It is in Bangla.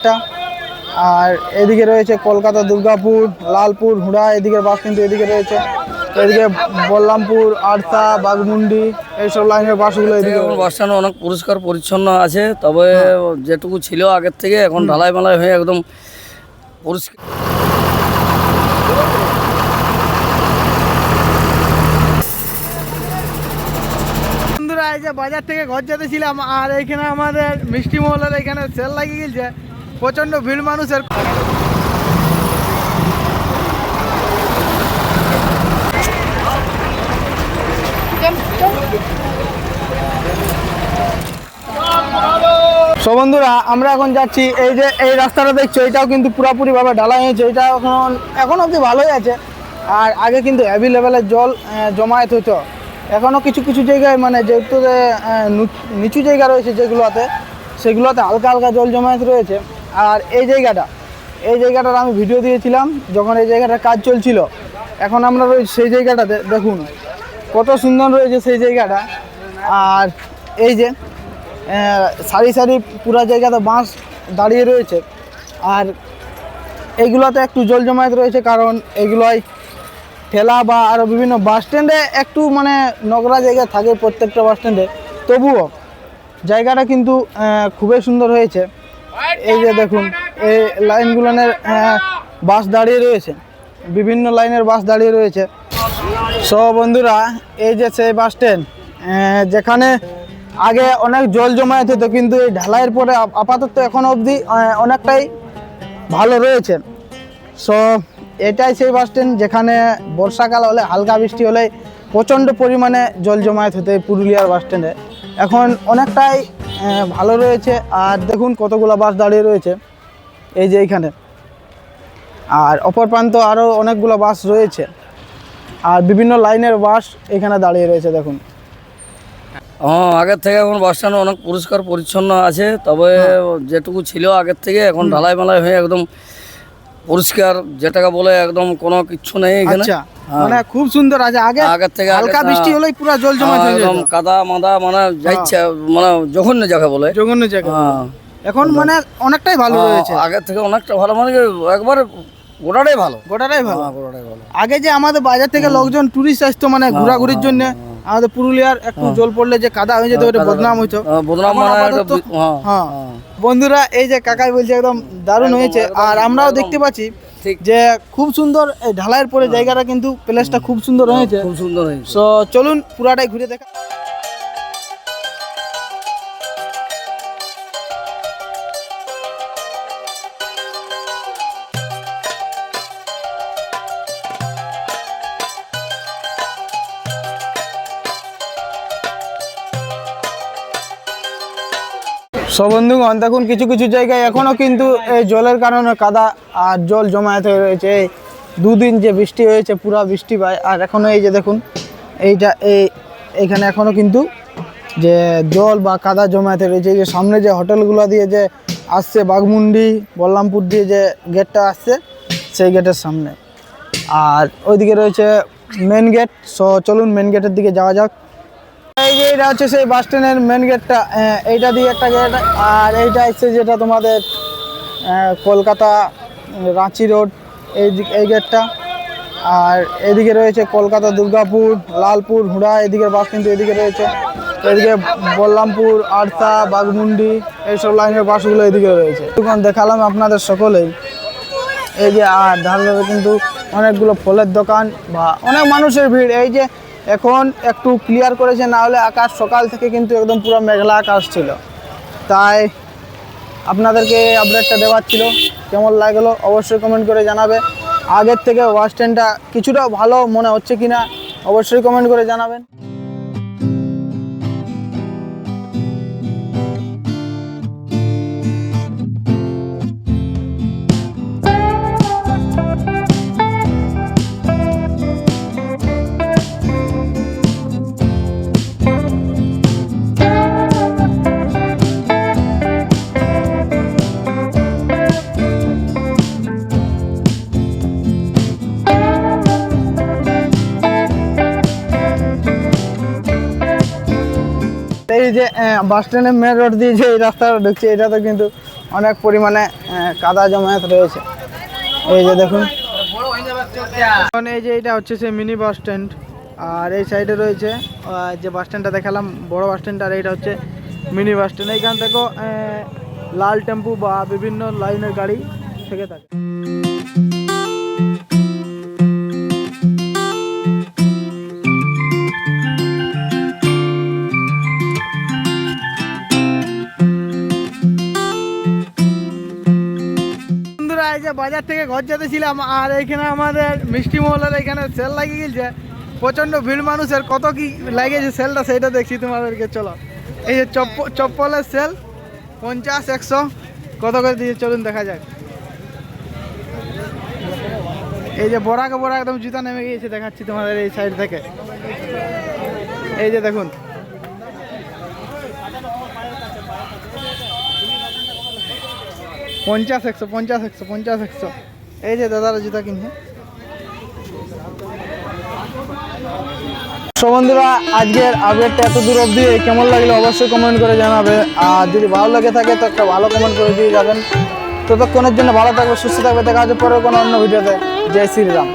একটা। আর এদিকে রয়েছে কলকাতা দুর্গাপুর লালপুর হুড়া এদিকের বাস কিন্তু এদিকে রয়েছে। এদিকে বল্লামপুর আরসা বাগমুন্ডি এইসব লাইনের বাসগুলো এদিকে এখন বাস স্ট্যান্ড অনেক পরিষ্কার পরিচ্ছন্ন আছে তবে যেটুকু ছিল আগের থেকে এখন ঢালাই মালাই হয়ে একদম পরিষ্কার। বন্ধুরা এই যে বাজার থেকে ঘর যেতেছিলাম আর এইখানে আমাদের মিষ্টি মহলের এখানে সেল লাগিয়ে গেছে প্রচণ্ড ভিড় মানুষের। সো বন্ধুরা, আমরা এখন যাচ্ছি, এই যে এই রাস্তাটা দেখছ, এটাও কিন্তু পুরাপুরি ভাবে ঢালাই হয়েছে, এটা এখন এখন অবধি ভালোই আছে। আর আগে কিন্তু হেভি লেভেলের জল জমায়েত হতো। এখনও কিছু কিছু জায়গায় মানে যেহেতু নিচু জায়গা রয়েছে যেগুলোতে, সেগুলোতে হালকা হালকা জল জমায়েত রয়েছে। আর এই জায়গাটা, এই জায়গাটার আমি ভিডিও দিয়েছিলাম যখন এই জায়গাটার কাজ চলছিল। এখন আমরা রয়েছি সেই জায়গাটাতে, দেখুন, কত সুন্দর রয়েছে সেই জায়গাটা। আর এই যে সারি সারি পুরা জায়গাতে বাঁশ দাঁড়িয়ে রয়েছে। আর এইগুলোতে একটু জল জমায়েত রয়েছে কারণ এগুলোই ঠেলা বা আরও বিভিন্ন বাস স্ট্যান্ডে একটু মানে নোংরা জায়গা থাকে প্রত্যেকটা বাস স্ট্যান্ডে। তবুও জায়গাটা কিন্তু খুবই সুন্দর হয়েছে। এই যে দেখুন, এই লাইনগুলোনের বাস দাঁড়িয়ে রয়েছে। বিভিন্ন লাইনের বাস দাঁড়িয়ে রয়েছে। সো বন্ধুরা, এই যে সেই বাস স্ট্যান্ড যেখানে আগে অনেক জল জমায়েত হতো, কিন্তু এই ঢালাইয়ের পরে আপাতত এখন অবধি অনেকটাই ভালো রয়েছে। সো এটাই সেই বাস স্ট্যান্ড যেখানে বর্ষাকাল হলে, হালকা বৃষ্টি হলে প্রচণ্ড পরিমাণে জল জমায়েত হতো এই পুরুলিয়ার বাস স্ট্যান্ডে এখন অনেকটাই ভালো রয়েছে। আর দেখুন কতগুলো বাস দাঁড়িয়ে রয়েছে। এই যে এইখানে। আর অপর প্রান্ত আরও অনেকগুলো বাস রয়েছে। আর বিভিন্ন লাইনের বাস এখানে দাঁড়িয়ে রয়েছে দেখুন। হ্যাঁ আগের থেকে এখন বাস স্ট্যান্ড অনেক পরিষ্কার পরিচ্ছন্ন আছে। তবে যেটুকু ছিল আগের থেকে এখন ঢালাই মালাই হয়ে একদম পরিষ্কার যেটাকে বলে একদম কোনো কিচ্ছু নেই এখানে। আচ্ছা। হ্যাঁ। মানে খুব সুন্দর আছে। আগে আগের থেকে হালকা বৃষ্টি হলেই পুরো জল জমা হ্যাঁ, হয়ে যায় কাদা মাদা মানে যাচ্ছে মানে জঘন্য জায়গা বলে। জঘন্য জায়গা। হ্যাঁ। এখন মানে অনেকটাই ভালো রয়েছে। হ্যাঁ, আগের থেকে অনেকটা ভালো মানে একবার গোটাটাই ভালো। গোটাটাই ভালো। হ্যাঁ গোটাটাই ভালো। আগে যে আমাদের বাজার থেকে লোকজন টুরিস্ট আসতো মানে ঘোরাঘুরির জন্য আমাদের পুরুলিয়ার একটু জল পড়লে যে কাদা হয়ে যেত ওটা বদনাম হইতো। হ্যাঁ, বদনাম হ্যাঁ হ্যাঁ। হ্যাঁ। বন্ধুরা এই যে কাকাই বলছে একদম দারুণ হয়েছে। আর আমরাও দেখতে পাচ্ছি যে খুব সুন্দর এই ঢালাইয়ের পরে জায়গাটা কিন্তু প্লেসটা খুব সুন্দর হয়েছে। খুব সুন্দর হয়েছে। সো চলুন পুরাটাই ঘুরে দেখা। সব বন্ধুগণ দেখুন, কিছু কিছু জায়গায় এখনও কিন্তু এই জলের কারণে কাদা আর জল জমায়েত হয়ে রয়েছে। এই দুদিন যে বৃষ্টি হয়েছে, পুরা বৃষ্টি পায় আর এখনও এই যে দেখুন, এইটা এই, এখনও কিন্তু যে জল বা কাদা জমায়েত রয়েছে। এই যে সামনে যে হোটেলগুলো দিয়ে যে আসছে, বাঘমুন্ডি, বল্লামপুর দিয়ে যে গেটটা আসছে, সেই গেটের সামনে। আর ওইদিকে রয়েছে মেন গেট সো চলুন মেন গেটের দিকে যাওয়া যাক। এই যে এটা হচ্ছে সেই বাস স্ট্যান্ডের মেন গেটটা এইটা দিয়ে একটা গেট আর এইটা হচ্ছে যেটা তোমাদের কলকাতা, রাঁচি রোড এই এই গেটটা আর এদিকে রয়েছে কলকাতা দুর্গাপুর, লালপুর, হুড়া, এদিকের বাস কিন্তু এদিকে রয়েছে। এদিকে বল্লামপুর, আরসা, বাগমুন্ডি, এইসব লাইনের বাসগুলো এদিকে রয়েছে। দোকান দেখালাম আপনাদের সকলেই। এই যে, আর ধারে কিন্তু অনেকগুলো ফলের দোকান বা অনেক মানুষের ভিড়। এই যে এখন একটু ক্লিয়ার করেছে, না হলে আকাশ সকাল থেকে কিন্তু একদম পুরো মেঘলা আকাশ ছিল। তাই আপনাদেরকে আপডেটটা দেওয়ার ছিল। কেমন লাগল অবশ্যই কমেন্ট করে জানাবে। আগের থেকে স্ট্যান্ডটা কিছুটা ভালো মনে হচ্ছে কিনা, অবশ্যই কমেন্ট করে জানাবেন। যে বাস স্ট্যান্ডের মেন রোড দিয়ে যে এই রাস্তাটা ঢুকছে এটা তো কিন্তু অনেক পরিমাণে কাদা জমায়েত রয়েছে। এই যে দেখুন। এই যে এটা হচ্ছে সে মিনি বাস স্ট্যান্ড আর এই সাইডে রয়েছে যে বাস স্ট্যান্ডটা দেখালাম, বড় বাস স্ট্যান্ড আর এইটা হচ্ছে মিনি বাস স্ট্যান্ড এইখান থেকেও লাল টেম্পু বা বিভিন্ন লাইনের গাড়ি থেকে থাকে। বাজার থেকে ঘর যেতেছিলাম আর এইখানে আমাদের মিষ্টি মহলের এখানে সেল লাগিয়ে গেছে প্রচণ্ড ভিড় মানুষের, কত কি লাগিয়েছে সেলটা সেইটা দেখছি তোমাদেরকে, চলো। এই যে চপ্প, চপ্পলের সেল পঞ্চাশ, একশো, কত করে দিয়ে চলুন দেখা যাক। এই যে বড়াকে বড়া একদম জুতা নেমে গিয়েছে, দেখাচ্ছি তোমাদের এই সাইড থেকে। এই যে দেখুন। পঞ্চাশ একশো পঞ্চাশ একশো পঞ্চাশ একশো। এই যে দাদারা জুতা কিনছে। সো বন্ধুরা, আজকের আপডেটটা এত দূর অব্দি কেমন লাগল অবশ্যই কমেন্ট করে জানাবে। আর যদি ভালো লেগে থাকে, তো একটা ভালো কমেন্ট করে দিয়ে যাবেন। ততক্ষণের জন্য ভালো থাকবে, সুস্থ থাকবে। দেখা হচ্ছে পরের কোনো অন্য ভিডিওতে। জয় শ্রীরাম।